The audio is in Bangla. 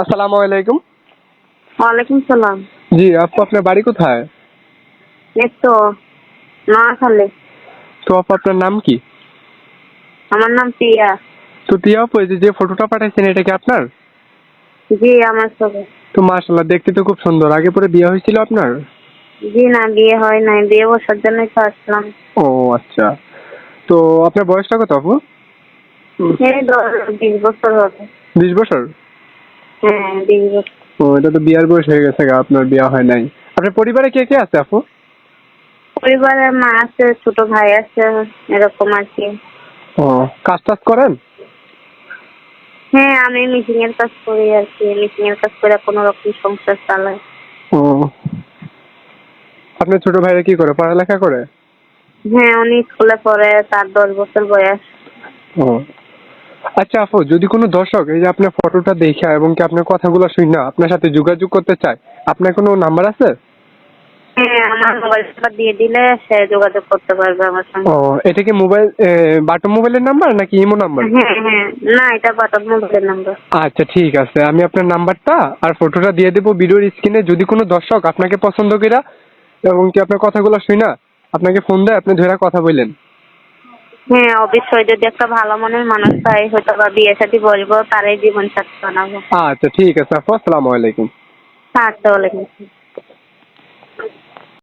আসসালামু আলাইকুম। ওয়ালাইকুম সালাম। জি আপু আপনার বাড়ি কোথায়? এই তো নোয়াখালী। তো আপু আপনার নাম কি? আমার নাম তো টিয়া আপু এই যে ফটোটা পাঠাইছেন এটা কি আপনার? জি আমার ছবি। তো দেখতে তো খুব সুন্দর। আগে পরে বিয়ে হয়েছিল আপনার? জি না বিয়ে হয় নাই। বিয়ে বসার জন্যই তো আসলাম। ও আচ্ছা। তো আপনার বয়সটা কত আপু? এই বিশ বছর হবে। বিশ বছর? হ্যাঁ ও এটা তো বিয়ার বয়স হয়ে গেছে গা, আপনার বিয়ে হয় নাই। আপনার পরিবারে কে কে আছে আপু? পরিবারে মা আছে ছোট ভাই আছে এরকম আর কি। ও কাজ টাজ করেন? হ্যাঁ আমি মিটিং এর কাজ করি আর কি মিটিং এর কাজ করে কোনো রকম সংসার চালাই। ও। আপনার ছোট ভাইরা কি করে পড়ালেখা করে? হ্যাঁ উনি স্কুলে পড়ে তার দশ বছর বয়স। ও আচ্ছা আপু যদি কোনো দর্শক এই যে আপনার ফটোটা দেখে এবং কি আপনার কথাগুলো শুনে আপনার সাথে যোগাযোগ করতে চায় আপনার কোনো নাম্বার আছে? হ্যাঁ আমার মোবাইল নাম্বার দিয়ে দিলে সে যোগাযোগ করতে পারবে আমার সঙ্গে। ও এটা কি মোবাইল বাটন মোবাইলের নাম্বার নাকি ইমো নাম্বার হ্যাঁ হ্যাঁ না এটা বাটন মোবাইলের নাম্বার আচ্ছা ঠিক আছে। আমি আপনার নাম্বারটা আর ফটোটা দিয়ে দেবো ভিডিওর স্ক্রিনে যদি কোনো দর্শক আপনাকে পছন্দ করা এবং কি আপনার কথাগুলো শুনে আপনাকে ফোন দেয় আপনি ধরে কথা বললেন হ্যাঁ অবশ্যই। যদি একটা ভালো মনের মানুষ পাই হয়তো বা বিয়ে সাথে বলব তারাই জীবন সাথী বানাবো। আচ্ছা ঠিক আছে আপু। আসসালামু আলাইকুম। আচ্ছা ওয়ালাইকুম।